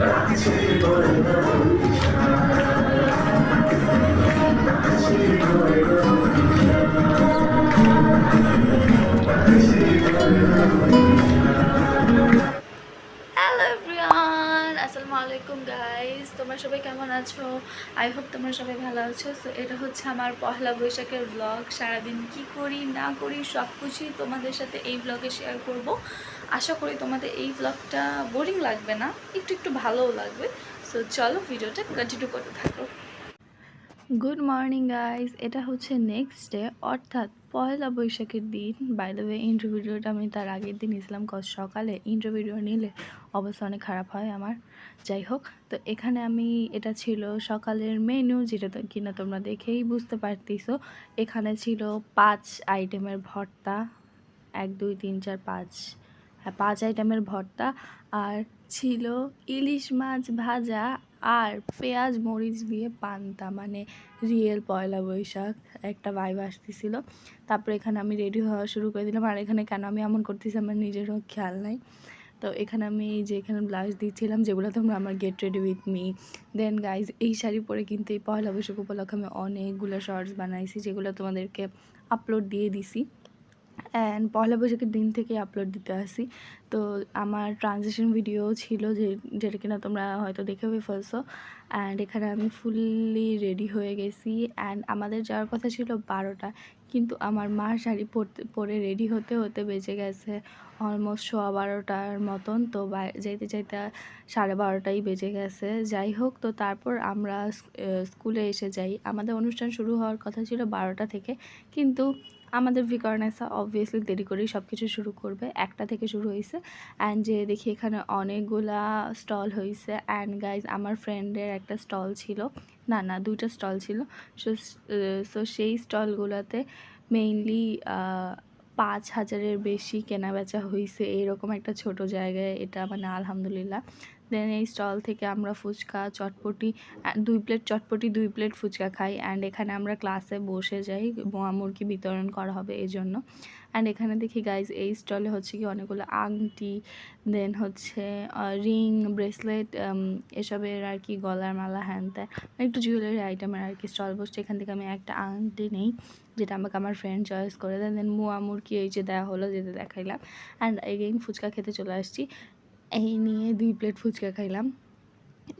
I you. see the তোমরা সবাই কেমন আছো? আই হোপ তোমরা সবাই ভালো আছো। সো এটা হচ্ছে আমার পহেলা বৈশাখের ব্লগ সারাদিন কি করি, না করি সব কিছুই তোমাদের সাথে এই ব্লগে শেয়ার করব। আশা করি তোমাদের এই ব্লগটা বোরিং লাগবে না, একটু একটু ভালোও লাগবে। সো চলো ভিডিওটা কন্টিনিউ করতে থাকো। গুড মর্নিং গাইস এটা হচ্ছে নেক্সট ডে অর্থাৎ পয়লা বৈশাখের দিন। বাই দ্য ওয়ে ইন্টার ভিডিওটা আমি তার আগের দিন ইসলাম কজ সকালে। ইন্টার ভিডিও নিলে অবস্থা অনেক খারাপ হয় আমার। যাই হোক, তো এখানে আমি, এটা ছিল সকালের মেনু যেটা কিনা তোমরা দেখেই বুঝতে পারতেছো এখানে ছিল পাঁচ আইটেমের ভর্তা। এক, দুই, তিন, চার, পাঁচ। হ্যাঁ পাঁচ আইটেমের ভর্তা। আর ছিল ইলিশ মাছ ভাজা। আর পেঁয়াজ, মরিচ দিয়ে পান্তা মানে রিয়েল পয়লা বৈশাখ একটা ভাইব আসতেছিল। তারপরে এখানে আমি রেডি হওয়া শুরু করে দিলাম। আর এখানে কেন আমি এমন করতেছি আমার নিজেরও খেয়াল নাই। তো এখানে আমি এই যে এখানে ব্লাউজ দিচ্ছিলাম, যেগুলো তোমরা আমার get ready with me then guys এই শাড়ি পরে কিন্তু এই পয়লা বৈশাখ উপলক্ষে আমি অনেকগুলো শর্টস বানাইছি, যেগুলো তোমাদেরকে আপলোড দিয়ে দিছি। অ্যান্ড পয়লা বৈশাখের দিন থেকে আপলোড দিতে আসি। তো আমার ট্রানজেকশন ভিডিও ছিল যে, যেটা কিনা তোমরা হয়তো দেখেও ফেলছো অ্যান্ড এখানে আমি ফুললি রেডি হয়ে গেছি। অ্যান্ড আমাদের যাওয়ার কথা ছিল বারোটা। কিন্তু আমার মা শাড়ি পরতে, পরে রেডি হতে হতে বেজে গেছে অলমোস্ট সোয়া বারোটার মতন। তো যাইতে যাইতে সাড়ে বারোটাই বেজে গেছে। যাই হোক, তো তারপর আমরা স্কুলে এসে যাই। আমাদের অনুষ্ঠান শুরু হওয়ার কথা ছিল বারোটা থেকে। কিন্তু আমাদের ভিকারনেসা অবভিয়াসলি দেরি করেই সব কিছু শুরু করবে। একটা থেকে শুরু হয়েছে অ্যান্ড যে দেখি এখানে অনেকগুলা স্টল হয়েছে অ্যান্ড গাইজ আমার ফ্রেন্ডের একটা স্টল ছিল। না না, দুইটা স্টল ছিল। সো সো সেই স্টলগুলোতে মেইনলি পাঁচ হাজারের বেশি কেনা বেচা হয়েছে এরকম একটা ছোট জায়গায়। এটা মানে আলহামদুলিল্লাহ। দেন এই স্টল থেকে আমরা ফুচকা, চটপটি দুই প্লেট চটপটি, দুই প্লেট ফুচকা খাই। অ্যান্ড এখানে আমরা ক্লাসে বসে যাই মোয়া মুরগি বিতরণ করা হবে এই জন্য অ্যান্ড এখানে দেখি গাইজ এই স্টলে হচ্ছে কি অনেকগুলো আংটি দেন হচ্ছে রিং ব্রেসলেট এসবের আর কি গলার মালা হ্যান ত্যান মানে একটু জুয়েলারি আইটেমের আর কি স্টল বসছে। এখান থেকে আমি একটা আংটি নেই, যেটা আমাকে আমার ফ্রেন্ড চয়েস করে দেন দেন মুয়া মুরগি এই যে দেওয়া হলো, যেটা দেখাইলাম। অ্যান্ড এগেইন ফুচকা খেতে চলে আসছি। এই নিয়ে দুই প্লেট ফুচকা খাইলাম।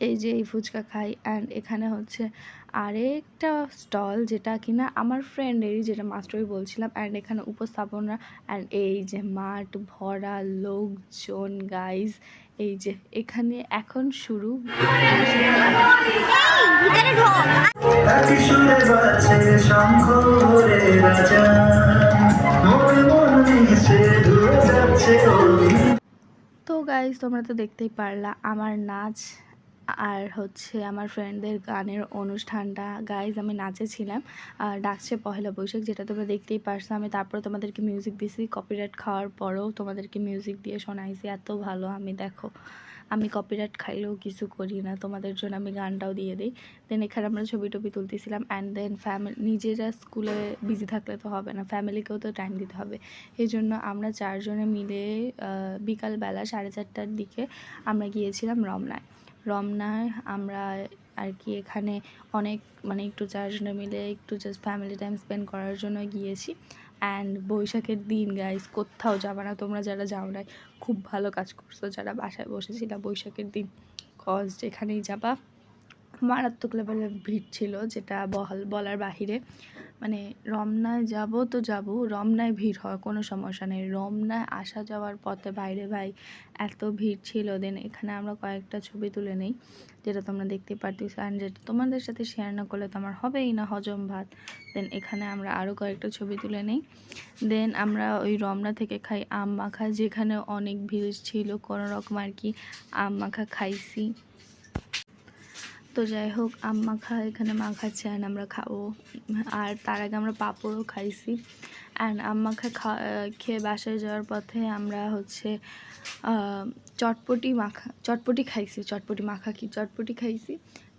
এই যে এই ফুচকা খাই অ্যান্ড এখানে হচ্ছে আরেকটা স্টল যেটা কিনা আমার ফ্রেন্ডেরই যেটা মাস্টারই বলছিলাম অ্যান্ড এখানে উপস্থাপনা অ্যান্ড এই যে মাঠ ভরা লোকজন গাইজ এই যে এখানে এখন শুরু। গাইজ তোমরা তো দেখতেই পারলা আমার নাচ আর হচ্ছে আমার ফ্রেন্ডদের গানের অনুষ্ঠানটা। গাইজ আমি নাচে ছিলাম, আর ডাকছে পহেলা বৈশাখ, যেটা তোমরা দেখতেই পারছ। আমি তারপরে তোমাদেরকে মিউজিক দিছি কপিরাইট খাওয়ার পরেও তোমাদেরকে মিউজিক দিয়ে শোনাইছি, এত ভালো আমি, দেখো। আমি কপিরাইট খাইলেও কিছু করি না, তোমাদের জন্য আমি গানটাও দিয়ে দিই। দেন এখানে আমরা ছবি টবি তুলতেছিলাম অ্যান্ড দেন ফ্যামিলি নিজেরা স্কুলে বিজি থাকলে তো হবে না ফ্যামিলিকেও তো টাইম দিতে হবে। এই জন্য আমরা চারজনে মিলে বিকালবেলা সাড়ে চারটার দিকে আমরা গিয়েছিলাম রমনায়। রমনায় আমরা আর কি এখানে অনেক মানে একটু চারজনে মিলে একটু জাস্ট ফ্যামিলি টাইম স্পেন্ড করার জন্য গিয়েছি। অ্যান্ড বৈশাখের দিন গাইস কোথাও যাবা না। তোমরা যারা যাও নাই খুব ভালো কাজ করছ যারা বাসায় বসেছিল বৈশাখের দিন। কজ যেখানেই যাবা, মারাত্মক লেভেলের ভিড় ছিল, যেটা বল বলার বাহিরে। মানে রমনায় যাব তো যাব, রমনায় ভিড় হয়, কোনো সমস্যা নেই। রমনায় আসা যাওয়ার পথে বাইরে ভাই এত ভিড় ছিল দেন এখানে আমরা কয়েকটা ছবি তুলে নেই, যেটা তোমরা দেখতে পারতেছো অ্যান্ড যেটা তোমাদের সাথে শেয়ার না করলে তো আমার হবেই না হজম ভাত। দেন এখানে আমরা আরও কয়েকটা ছবি তুলে নেই। দেন আমরা ওই রমনা থেকে খাই আম মাখা, যেখানে অনেক ভিড় ছিল, কোনো রকম আর কি আম মাখা খাইছি। তো যাই হোক আম মাখা এখানে মাখাচ্ছে অ্যান্ড আমরা খাব। আর তার আগে আমরা পাঁপড়ও খাইছি। অ্যান্ড আম মাখা খা, খেয়ে বাসায় যাওয়ার পথে আমরা হচ্ছে চটপটি মাখা, চটপটি খাইছি। চটপটি মাখা কি? চটপটি খাইছি।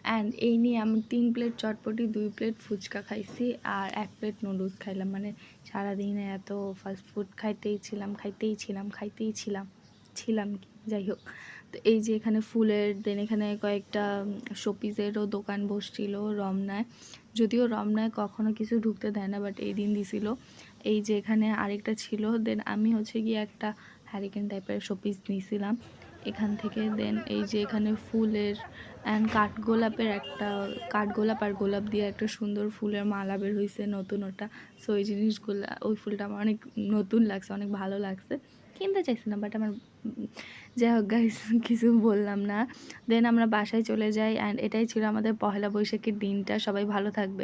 অ্যান্ড এই নিয়ে আমি তিন প্লেট চটপটি, দুই প্লেট ফুচকা খাইছি আর এক প্লেট নুডলস খাইলাম। মানে সারাদিনে এত ফাস্ট ফুড খাইতেই ছিলাম খাইতেই ছিলাম খাইতেই ছিলাম ছিলাম যাই হোক। তো এই যে এখানে ফুলের দেন, এখানে কয়েকটা শোপিসেরও দোকান বসছিল রমনায়। যদিও রমনায় কখনো কিছু ঢুকতে দেয় না বাট এই দিন দিছিল। এই যে এখানে আরেকটা ছিল দেন আমি হচ্ছে গিয়ে একটা হ্যারিকেন টাইপের শোপিস নিয়েছিলাম। এখান থেকে দেন এই যে এখানে ফুলের অ্যান্ড কাঠগোলাপের একটা কাঠগোলাপ আর গোলাপ দিয়ে একটা সুন্দর ফুলের মালা বের হয়েছে নতুন ওটা। সো ওই জিনিসগুলো, ওই ফুলটা আমার অনেক নতুন লাগছে, অনেক ভালো লাগছে। কিনতে চাইছি না বাট আমার, যাই হোক গাইস কিছু বললাম না। দেন আমরা বাসায় চলে যাই অ্যান্ড এটাই ছিল আমাদের পহেলা বৈশাখের দিনটা। সবাই ভালো থাকবে।